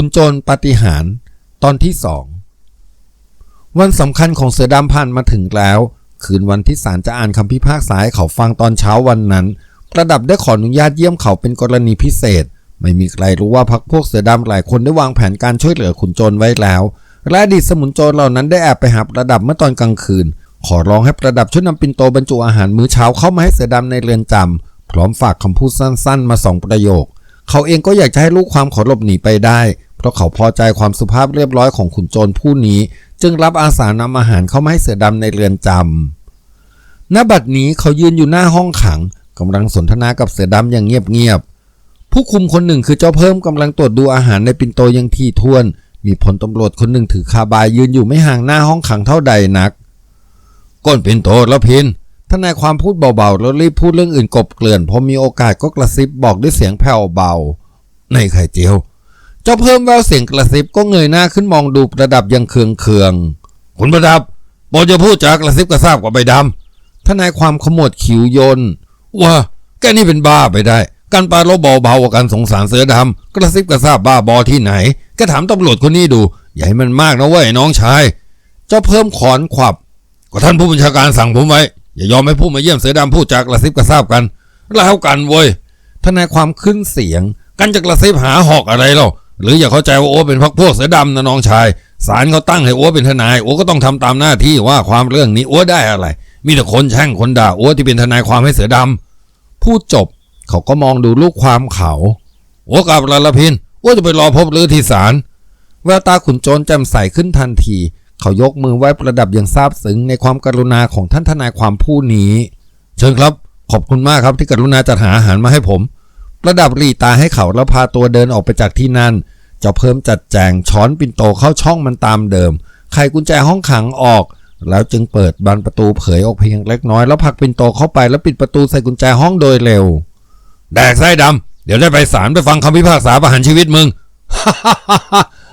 คุณโจรปาฏิหารตอนที่สองวันสำคัญของเสือดำผ่านมาถึงแล้ว คืนวันที่ศาลจะอ่านคำพิพากษาให้เขาฟังตอนเช้าวันนั้น ประดับได้ขออนุญาตเยี่ยมเขาเป็นกรณีพิเศษ ไม่มีใครรู้ว่าพักพวกเสือดำหลายคนได้วางแผนการช่วยเหลือขุนโจรไว้แล้ว และอดีตสมุนโจรเหล่านั้นได้แอบไปหาประดับเมื่อตอนกลางคืน ขอร้องให้ประดับช่วยนำปินโตบรรจุอาหารมื้อเช้าเข้ามาให้เสือดำในเรือนจำพร้อมฝากคำพูดสั้น ๆ มาสองประโยค เขาเองก็อยากจะให้ลูกความขอหลบหนีไปได้ ราะเขาพอใจความสุภาพเรียบร้อยของขุนโจรผู้นี้ จึงรับอาสานำอาหารเข้ามาให้เสือดำในเรือนจำณบัดนี้เขายืนอยู่หน้าห้องขังกำลังสนทนากับเสือดำอย่างเงียบๆผู้คุมคนหนึ่งคือเจ้าเพิ่มกำลังตรวจดูอาหารในปินโตอยังที่ท้วน มีพลตำรวจคนหนึ่งถือคาบายยืนอยู่ไม่ห่างหน้าห้องขังเท่าใดนักก้นปินโตแล้วพินทนายความพูดเบาๆ แล้วรีบพูดเรื่องอื่นกบเกลื่อนพอมีโอกาสก็กระซิบบอกด้วยเสียงแผ่วเบา ในไข่เจียว เจ้าเพิ่มแววเสียงกระซิบก็เงยหน้าขึ้นมองดูประดับยังเคืองเคืองคุณประดับโปรดจะพูดจากกระซิบกระซาบกว่าใบดำทนายความขมวดคิวยนว่าแกนี่เป็นบ้าไปได้ การปาลบเบาๆกว่าการสงสารเสือดำกระซิบกระซาบบ้าบอที่ไหนแกถามตำรวจคนนี้ดู อย่าให้มันมากนะเว้ยน้องชาย เจ้าเพิ่มขอนขวับก็ท่านผู้บัญชาการสั่งผมไว้ อย่ายอมให้ผู้มาเยี่ยมเสือดำพูดจากกระซิบกระซาบกันแล้วกันเว้ยทนายความขึ้นเสียง กันจะกระซิบหาหอกอะไรเล่า หรืออย่าเข้าใจว่าโอ้เป็นพักพวกเสือดำนะน้องชายศาลเขาตั้งให้โอ้เป็นทนายโอ้ก็ต้องทำตามหน้าที่ว่าความเรื่องนี้โอ้ได้อะไร มีแต่คนแช่งคนด่าโอ้ที่เป็นทนายความให้เสือดำพูดจบเขาก็มองดูลูกความเขาโอ้กลับลาลพินโอ้จะไปรอพบหรือที่ศาลแววตาขุนโจรแจ่มใสขึ้นทันที เขายกมือไหว้ประดับอย่างซาบซึ้งในความกรุณาของท่านทนายความผู้นี้ เชิญครับ ขอบคุณมากครับที่กรุณาจัดหาอาหารมาให้ผม ระดับหลีตาให้เขาแล้วพาตัวเดินออกไปจากที่นั่น เจ้าเพิ่มจัดแจงช้อนปินโตเข้าช่องมันตามเดิม ไขกุญแจห้องขังออก แล้วจึงเปิดบานประตูเผยออกเพียงเล็กน้อยแล้วผลักปินโตเข้าไปแล้วปิดประตูใส่กุญแจห้องโดยเร็ว แดกไส้ดำเดี๋ยวได้ไปศาลไปฟังคำพิพากษาประหารชีวิตมึง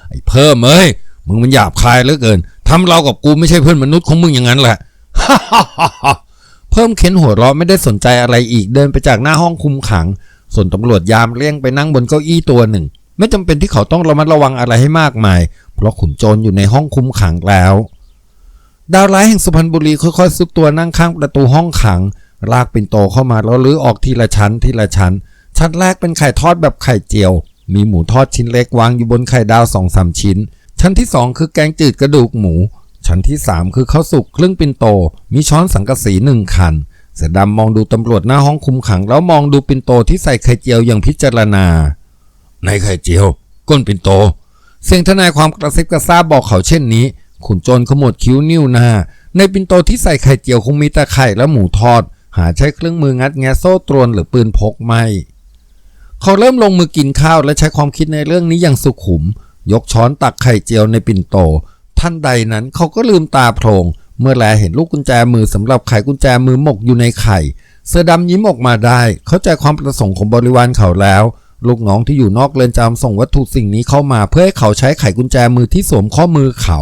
ไอ้เพิ่มเอ้ยมึงมันหยาบคายเหลือเกินทำเรากับกูไม่ใช่เพื่อนมนุษย์ของมึงอย่างนั้นแหละเพิ่มเค้นหัวเราะไม่ได้สนใจอะไรอีกเดินไปจากหน้าห้องคุมขัง ส่วนตำรวจยามเลี่ยงไปนั่งบนเก้าอี้ตัวหนึ่ง ไม่จำเป็นที่เขาต้องระมัดระวังอะไรให้มากมาย เพราะขุนโจรอยู่ในห้องคุมขังแล้ว ดาวร้ายแห่งสุพรรณบุรีค่อยๆซุกตัวนั่งข้างประตูห้องขัง ลากปิ่นโตเข้ามาแล้วลื้อออกทีละชั้นทีละชั้น ชั้นแรกเป็นไข่ทอดแบบไข่เจียว มีหมูทอดชิ้นเล็กวางอยู่บนไข่ดาวสองสามชิ้น ชั้นที่สองคือแกงจืดกระดูกหมู ชั้นที่สามคือข้าวสุกครึ่งปิ่นโต มีช้อนสังกะสีหนึ่งคัน เสือดำมองดูตำรวจหน้าห้องคุมขัง แล้วมองดูปินโตที่ใส่ไข่เจียวอย่างพิจารณา ในไข่เจียว ก้นปินโต เสียงทนายความกระซิบกระซาบบอกเขาเช่นนี้ ขุนโจรขมวดคิ้วนิ้วหน้า ในปินโตที่ใส่ไข่เจียวคงมีแต่ไข่และหมูทอด หาใช้เครื่องมืองัดแงะโซ่ตรวนหรือปืนพกไม่เขาเริ่มลงมือกินข้าวและใช้ความคิดในเรื่องนี้อย่างสุขุม ยกช้อนตักไข่เจียวในปิ่นโต ท่านใดนั้นเขาก็ลืมตาโพลง เมื่อแลเห็นลูกกุญแจมือสำหรับไขกุญแจมือหมกอยู่ในไข่ เสือดำยิ้มออกมาได้ เข้าใจความประสงค์ของบริวารเขาแล้ว ลูกน้องที่อยู่นอกเรือนจำส่งวัตถุสิ่งนี้เข้ามา เพื่อให้เขาใช้ไขกุญแจมือที่สวมข้อมือเขา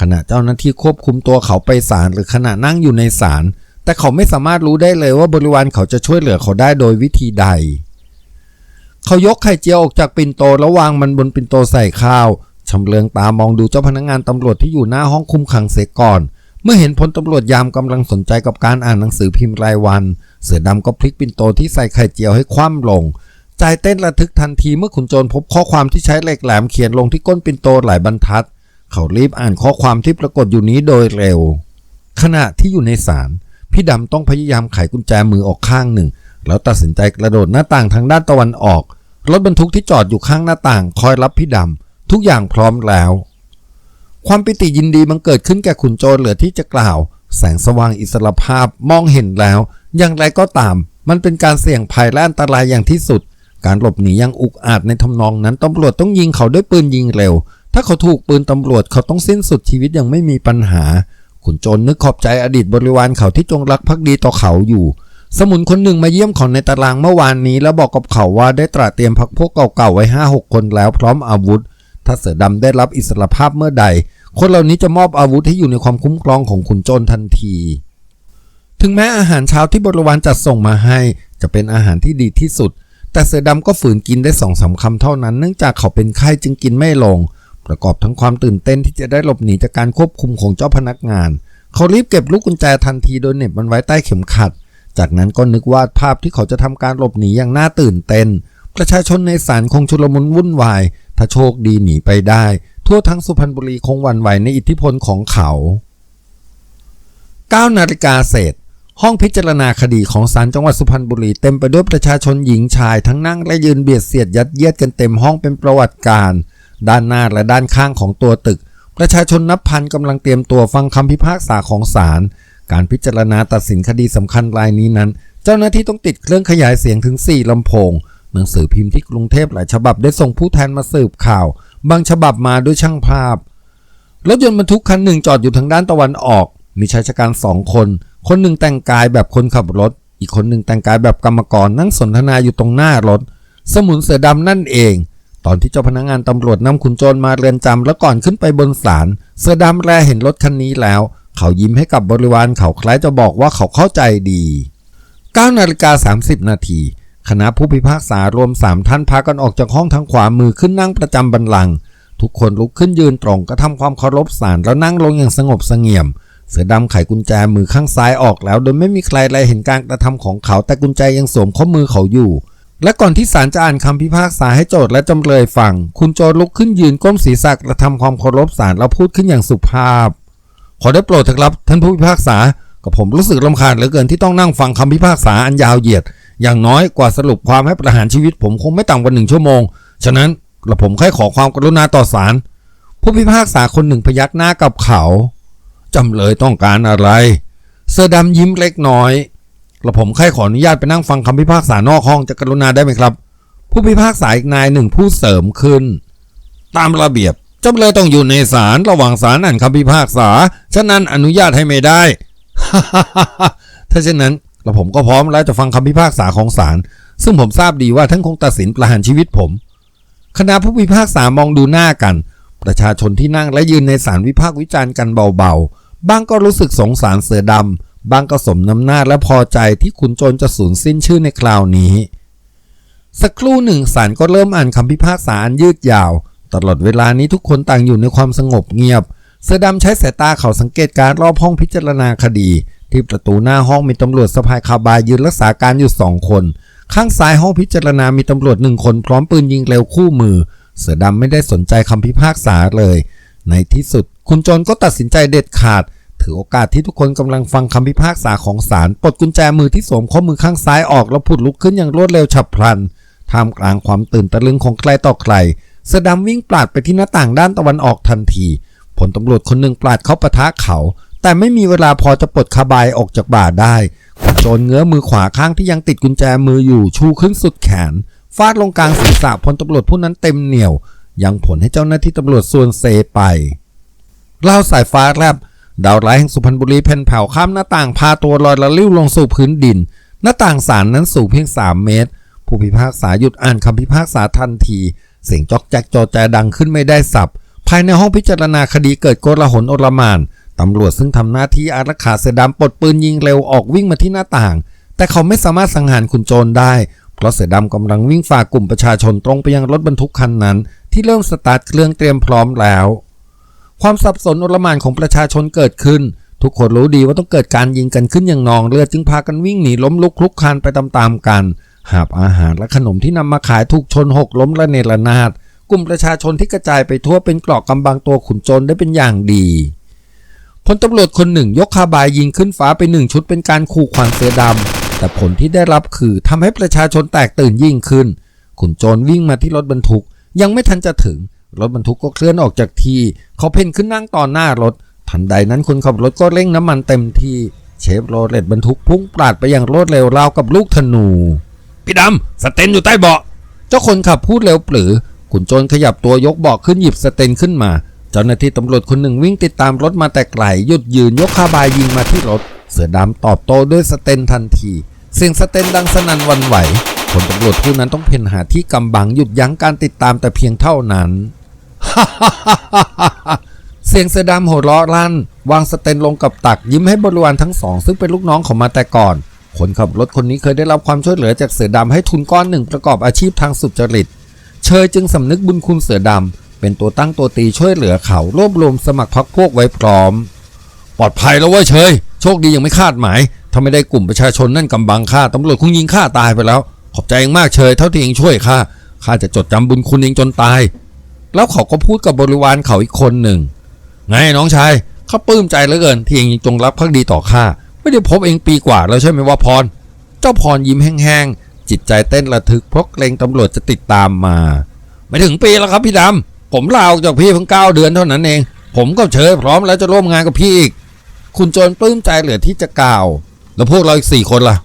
ขณะเจ้าหน้าที่ควบคุมตัวเขาไปศาลหรือขณะนั่งอยู่ในศาลแต่เขาไม่สามารถรู้ได้เลยว่าบริวารเขาจะช่วยเหลือเขาได้โดยวิธีใด เขายกไข่เจียวออกจากปิ่นโตแล้ววางมันบนปิ่นโตใส่ข้าวชำเลืองตามองดูเจ้าพนักงานตำรวจที่อยู่หน้าห้องคุมขังเสียก่อน เมื่อเห็นพลตำรวจยามกำลังสนใจกับการอ่านหนังสือพิมพ์รายวัน เสือดำก็พลิกปิ่นโตที่ใส่ไข่เจียวให้คว่ำลง ใจเต้นระทึกทันทีเมื่อขุนโจรพบข้อความที่ใช้เหล็กแหลมเขียนลงที่ก้นปิ่นโตหลายบรรทัด เขารีบอ่านข้อความที่ปรากฏอยู่นี้โดยเร็ว ขณะที่อยู่ในศาลพี่ดำต้องพยายามไขกุญแจมือออกข้างหนึ่ง แล้วตัดสินใจกระโดดหน้าต่างทางด้านตะวันออกรถบรรทุกที่จอดอยู่ข้างหน้าต่าง คอยรับพี่ดำทุกอย่างพร้อมแล้ว ความปิติยินดีมันเกิดขึ้นแก่ขุนโจรเหลือที่จะกล่าว แสงสว่างอิสรภาพมองเห็นแล้ว อย่างไรก็ตาม มันเป็นการเสี่ยงภัยและอันตรายอย่างที่สุด การหลบหนีอย่างอุกอาจในทำนองนั้นตำรวจต้องยิงเขาด้วยปืนยิงเร็ว ถ้าเขาถูกปืนตำรวจเขาต้องสิ้นสุดชีวิตอย่างไม่มีปัญหา ขุนโจรนึกขอบใจอดีตบริวารเขาที่จงรักภักดีต่อเขาอยู่ สมุนคนหนึ่งมาเยี่ยมเขาในตารางเมื่อวานนี้ แล้วบอกกับเขาว่าได้ตระเตรียมพักพวกเก่าๆไว้ห้าหกคนแล้วพร้อมอาวุธ ถ้าเสือดำได้รับอิสรภาพเมื่อใด คนเหล่านี้จะมอบอาวุธให้อยู่ในความคุ้มครองของขุนโจรทันที ถึงแม้อาหารเช้าที่บริวารจัดส่งมาให้ จะเป็นอาหารที่ดีที่สุด แต่เสือดำก็ฝืนกินได้สองสามคำเท่านั้น เนื่องจากเขาเป็นไข้จึงกินไม่ลง ประกอบทั้งความตื่นเต้นที่จะได้หลบหนีจากการควบคุมของเจ้าพนักงาน เขารีบเก็บลูกกุญแจทันทีโดยเหน็บมันไว้ใต้เข็มขัด จากนั้นก็นึกวาดภาพที่เขาจะทำการหลบหนีอย่างน่าตื่นเต้นประชาชนในศาลคงชุลมุนวุ่นวาย ถ้าโชคดีหนีไปได้ ทั่วทั้งสุพรรณบุรีคงหวั่นไหวในอิทธิพลของเขา9นาฬิกาเศษ ห้องพิจารณาคดีของศาลจังหวัดสุพรรณบุรีเต็มไปด้วยประชาชนหญิงชายทั้งนั่งและยืนเบียดเสียดยัดเยียดกันเต็มห้องเป็นประวัติการ ด้านหน้าและด้านข้างของตัวตึก ประชาชนนับพันกำลังเตรียมตัวฟังคำพิพากษาของศาลการพิจารณาตัดสินคดีสำคัญรายนี้นั้น เจ้าหน้าที่ต้องติดเครื่องขยายเสียงถึง 4ลำโพง หนังสือพิมพ์ที่กรุงเทพหลายฉบับได้ส่งผู้แทนมาสืบข่าว บางฉบับมาด้วยช่างภาพ รถยนต์บรรทุกคันหนึ่งจอดอยู่ทางด้านตะวันออก มีชายชะกันสองคน คนหนึ่งแต่งกายแบบคนขับรถ อีกคนหนึ่งแต่งกายแบบกรรมกรนั่งสนทนาอยู่ตรงหน้ารถ สมุนเสือดำนั่นเอง ตอนที่เจ้าพนักงานตำรวจนำขุนโจรมาเรือนจำแล้วก่อนขึ้นไปบนศาลเสือดำแลเห็นรถคันนี้แล้ว เขายิ้มให้กับบริวารเขาคล้ายจะบอกว่าเขาเข้าใจดี9นาฬิกา30 นาที คณะผู้พิพากษารวม3ท่านพากันออกจากห้องทางขวามือขึ้นนั่งประจำบัลลัง ทุกคนลุกขึ้นยืนตรงกระทำความเคารพศาลแล้วนั่งลงอย่างสงบเสงี่ยม เสือดำไขกุญแจมือข้างซ้ายออกแล้ว โดยไม่มีใครแลเห็นการกระทำของเขาแต่กุญแจยังสวมข้อมือเขาอยู่ และก่อนที่ศาลจะอ่านคำพิพากษาให้โจทย์และจำเลยฟัง คุณโจลุกขึ้นยืนก้มศีรษะกระทำความเคารพศาลแล้วพูดขึ้นอย่างสุภาพ ขอได้โปรดเถอะครับท่านผู้พิพากษากับผมรู้สึกรำคาญเหลือเกินที่ต้องนั่งฟังคำพิพากษาอันยาวเหยียด อย่างน้อยกว่าสรุปความให้ประหารชีวิตผมคงไม่ต่ำกว่าหนึ่งชั่วโมง ฉะนั้นกระผมแค่ขอความกรุณาต่อศาลผู้พิพากษาคนหนึ่งพยักหน้ากับเขาจำเลยต้องการอะไร เสื้อดำยิ้มเล็กน้อยกระผมแค่ขออนุญาตไปนั่งฟังคำพิพากษานอกห้องจะกรุณาได้ไหมครับ ผู้พิพากษาอีกนายหนึ่งพูดเสริมขึ้น ตามระเบียบจำเลยต้องอยู่ในศาลระหว่างศาลอ่านคำพิพากษา ฉะนั้นอนุญาตให้ไม่ได้ ถ้าเช่นนั้น กระผมก็พร้อมแล้วจะฟังคำพิพากษาของศาลซึ่งผมทราบดีว่าท่านคงตัดสินประหารชีวิตผม คณะผู้พิพากษามองดูหน้ากัน ประชาชนที่นั่งและยืนในศาลวิพากษ์วิจารณ์กันเบาๆบางก็รู้สึกสงสารเสือดำบางก็สมน้ำหน้าและพอใจที่ขุนโจรจะสูญสิ้นชื่อในคราวนี้ สักครู่หนึ่งศาลก็เริ่มอ่านคำพิพากษาอันยืดยาว ตลอดเวลานี้ทุกคนต่างอยู่ในความสงบเงียบ เสือดำใช้สายตาเขาสังเกตการรอบห้องพิจารณาคดี ที่ประตูหน้าห้องมีตำรวจสะพายคาบายยืนรักษาการอยู่สองคน ข้างซ้ายห้องพิจารณามีตำรวจหนึ่งคนพร้อมปืนยิงเร็วคู่มือ เสือดำไม่ได้สนใจคำพิพากษาเลย ในที่สุด คุณโจรก็ตัดสินใจเด็ดขาด ถือโอกาสที่ทุกคนกำลังฟังคำพิพากษาของศาลปลดกุญแจมือที่สวมข้อมือข้างซ้ายออกแล้วผุดลุกขึ้นอย่างรวดเร็วฉับพลันท่ามกลางความตื่นตะลึงของใครต่อใครเสือดำวิ่งปราดไปที่หน้าต่างด้านตะวันออกทันทีผลตำรวจคนหนึ่งปราดเข้าปะทะเขา แต่ไม่มีเวลาพอจะปลดคาบายออกจากบ่าได้ขุนโจรเงื้อมือขวาข้างที่ยังติดกุญแจมืออยู่ชูขึ้นสุดแขน ฟาดลงกลางศีรษะพลตำรวจผู้นั้นเต็มเหนี่ยว ยังผลให้เจ้าหน้าที่ตำรวจส่วนเซไปเล่าสายฟ้าแลบดาวร้ายแห่งสุพรรณบุรีเพ่นแผ่วข้ามหน้าต่างพาตัวลอยละลิ้วลงสู่พื้นดิน หน้าต่างศาลนั้นสูงเพียง 3 เมตร ผู้พิพากษาหยุดอ่านคำพิพากษาทันที เสียงจอกแจ๊กจอแจดังขึ้นไม่ได้สับ ภายในห้องพิจารณาคดีเกิดโกลาหลโอลมาน ตำรวจซึ่งทำหน้าที่อารักขาเสือดำปลดปืนยิงเร็วออกวิ่งมาที่หน้าต่าง แต่เขาไม่สามารถสังหารคุณโจรได้ เพราะเสือดำกำลังวิ่งฝ่ากลุ่มประชาชนตรงไปยังรถบรรทุกคันนั้น ที่เริ่มสตาร์ทเครื่องเตรียมพร้อมแล้ว ความสับสนอลหมานของประชาชนเกิดขึ้น ทุกคนรู้ดีว่าต้องเกิดการยิงกันขึ้นอย่างนองเลือดจึงพากันวิ่งหนีล้มลุกคลุกคลานไปตามๆกันหาบอาหารและขนมที่นำมาขายถูกชนหกล้มระเนระนาดกลุ่มประชาชนที่กระจายไปทั่วเป็นเกราะกำบังตัวขุนโจรได้เป็นอย่างดี พลตำรวจคนหนึ่งยกคาบายยิงขึ้นฟ้าไปหนึ่งชุดเป็นการขู่ขวัญเสือดำแต่ผลที่ได้รับคือทำให้ประชาชนแตกตื่นยิ่งขึ้น ขุนโจรวิ่งมาที่รถบรรทุก ยังไม่ทันจะถึง รถบรรทุกก็เคลื่อนออกจากที่ เขาเพ่นขึ้นนั่งต่อหน้ารถ ทันใดนั้นคนขับรถก็เร่งน้ำมันเต็มที่เชฟโรเลตบรรทุกพุ่งปราดไปอย่างรวดเร็วราวกับลูกธนูพี่ดำสเตนอยู่ใต้เบาะเจ้าคนขับพูดเร็วปรือขุนโจรขยับตัวยกเบาะขึ้นหยิบสเตนขึ้นมา เจ้าหน้าที่ตำรวจคนหนึ่งวิ่งติดตามรถมาแต่ไกลหยุดยืนยกคาบายยิงมาที่รถ เสือดำตอบโต้ด้วยสเตนทันที เสียงสเตนดังสนั่นวันไหวผลตำรวจผู้นั้นต้องเพ่นหาที่กำบังหยุดยั้งการติดตามแต่เพียงเท่านั้นเสียงเสือดำโหดราะลั่น วางสเตนลงกับตักยิ้มให้บริวารทั้งสอง ซึ่งเป็นลูกน้องของมาแต่ก่อนคคนขับรถคนนี้เคยได้รับความช่วยเหลือจากเสือดำให้ทุนก้อนหนึ่งประกอบอาชีพทางสุจริต เชยจึงสำนึกบุญคุณเสือดำ เป็นตัวตั้งตัวตีช่วยเหลือเขารวบรวมสมัครพรรคพวกไว้พร้อม ปลอดภัยแล้วเว้ยเชยโชคดียังไม่คาดหมายถ้าไม่ได้กลุ่มประชาชนนั่นกำบังข้าตำรวจคงยิงข้าตายไปแล้ว ขอบใจเองมากเชยเท่าที่เองช่วยข้าข้าจะจดจำบุญคุณเองจนตาย แล้วเขาก็พูดกับบริวารเขาอีกคนหนึ่ง ไงน้องชายข้าปลื้มใจเหลือเกินที่เองยังจงรักภักดีต่อข้าไม่ได้พบเองปีกว่าแล้วใช่ไหมว่าพร เจ้าพรยิ้มแห้งๆจิตใจเต้นระทึกเพราะเกรงตำรวจจะติดตามมา ไม่ถึงปีแล้วครับพี่ดำ ผมลาออกจากพี่เพิ่งเก้าเดือนเท่านั้นเอง ผมก็เชยพร้อมแล้วจะร่วมงานกับพี่อีก คุณโจรปลื้มใจเหลือที่จะกล่าว แล้วพวกเราอีกสี่คนล่ะ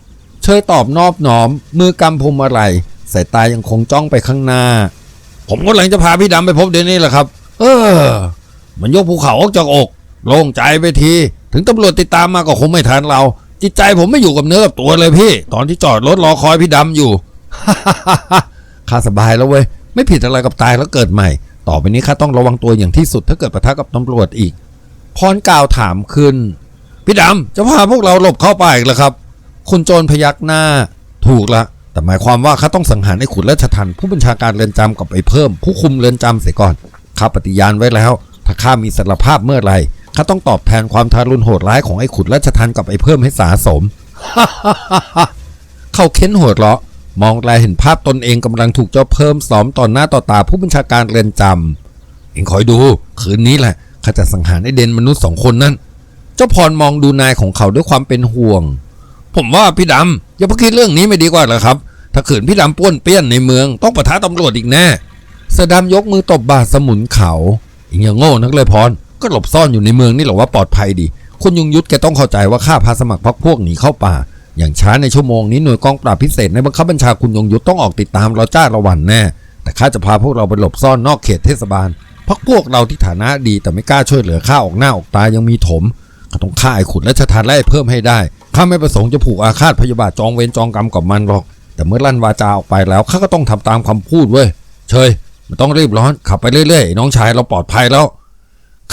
เชยตอบนอบน้อม มือกำพวงมาลัยสายตายังคงจ้องไปข้างหน้า ผมก็หลังจะพาพี่ดำไปพบเดี๋ยวนี้แหละครับ เออ มันยกภูเขาออกจากอก โล่งใจไปที ถึงตำรวจติดตามมาก็คงไม่ทันเรา จิตใจผมไม่อยู่กับเนื้อกับตัวเลยพี่ ตอนที่จอดรถรอคอยพี่ดำอยู่ข้าสบายแล้วเว้ย ไม่ผิดอะไรกับตายแล้วเกิดใหม่ ต่อไปนี้ข้าต้องระวังตัวอย่างที่สุดถ้าเกิดปะทะกับตำรวจอีก พรกล่าวถามขึ้น พี่ดำจะพาพวกเราหลบเข้าป่าอีกเหรอครับ คุณโจรพยักหน้า ถูกละ แต่หมายความว่าข้าต้องสังหารไอ้ขุนราชทันผู้บัญชาการเรือนจำกับไอ้เพิ่ม ผู้คุมเรือนจำเสียก่อน ข้าปฏิญาณไว้แล้ว ถ้าข้ามีสารภาพเมื่อไรข้าต้องตอบแทนความทารุณโหดร้ายของไอ้ขุนราชทันกับไอ้เพิ่มให้สาสม เขาเค้นหัวเราะ มองแลเห็นภาพตนเองกำลังถูกเจ้าเพิ่มซ้อมต่อหน้าต่อตาผู้บัญชาการเรือนจำเองคอยดู คืนนี้แหละข้าจะสังหารไอ้เดนมนุษย์สองคนนั้นเจ้าพรมองดูนายของเขาด้วยความเป็นห่วง ผมว่าพี่ดำอย่าพคิดเรื่องนี้ไม่ดีกว่าหรอครับ ถ้าขืนพี่ดำป้วนเปี้ยนในเมือง ต้องปะทะตำรวจอีกแน่เสอดำยกมือตบบาสมุนเขาอีกอย่างโง่นักเลยพรก็หลบซ่อนอยู่ในเมืองนี่หรอว่าปลอดภัยดีคุณยุงยุทธแกต้องเข้าใจว่าข้าพาสมัครพรรคพวกหนีเข้าป่า อย่างช้าในชั่วโมงนี้หน่วยกองปราบพิเศษในบังคับบัญชาคุณยงยุทธต้องออกติดตามเราจ้าระวันแน่ แต่ข้าจะพาพวกเราไปหลบซ่อนนอกเขตเทศบาลพักพวกเราที่ฐานะดีแต่ไม่กล้าช่วยเหลือข้าออกหน้าออกตายังมีถมข้าต้องฆ่าไอ้ขุนและชทานไล่เพิ่มให้ได้ข้าไม่ประสงค์จะผูกอาฆาตพยาบาทจองเวรจองกรรมกับมันหรอก แต่เมื่อลั่นวาจาออกไปแล้วข้าก็ต้องทำตามคำพูดเว้ยเชยไม่ต้องรีบร้อนขับไปเรื่อยๆ น้องชายเราปลอดภัยแล้ว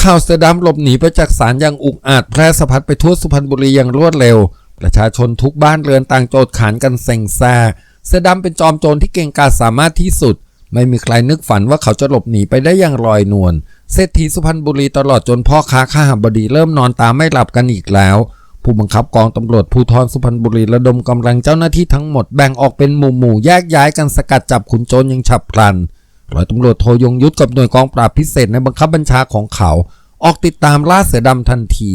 ข่าวเสือดำหลบหนีไปจากศาลอย่างอุกอาจแพร่สะพัดไปทั่วสุพรรณบุรีอย่างรวดเร็ว ประชาชนทุกบ้านเรือนต่างโจดขานกันเซ็งแซ่เสือดำเป็นจอมโจรที่เก่งกาจสามารถที่สุด ไม่มีใครนึกฝันว่าเขาจะหลบหนีไปได้อย่างลอยนวลเศรษฐีสุพรรณบุรีตลอดจนพ่อค้าข้าหบดีเริ่มนอนตาไม่หลับกันอีกแล้ว ผู้บังคับกองตำรวจภูธรสุพรรณบุรีระดมกำลังเจ้าหน้าที่ทั้งหมดแบ่งออกเป็นหมู่หมู่ๆแยกย้ายกันสกัดจับขุนโจรยังฉับพลันร้อยตำรวจโทยงยุทธกับหน่วยกองปราบพิเศษในบังคับบัญชาของเขา ออกติดตามล่าเสือดำทันที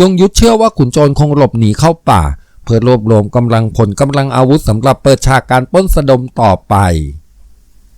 ยงยุทธเชื่อว่าขุนโจรคงหลบหนีเข้าป่า เพื่อรวบรวมกำลังผลกำลังอาวุธสำหรับเปิดฉากการป้นสะดมต่อไป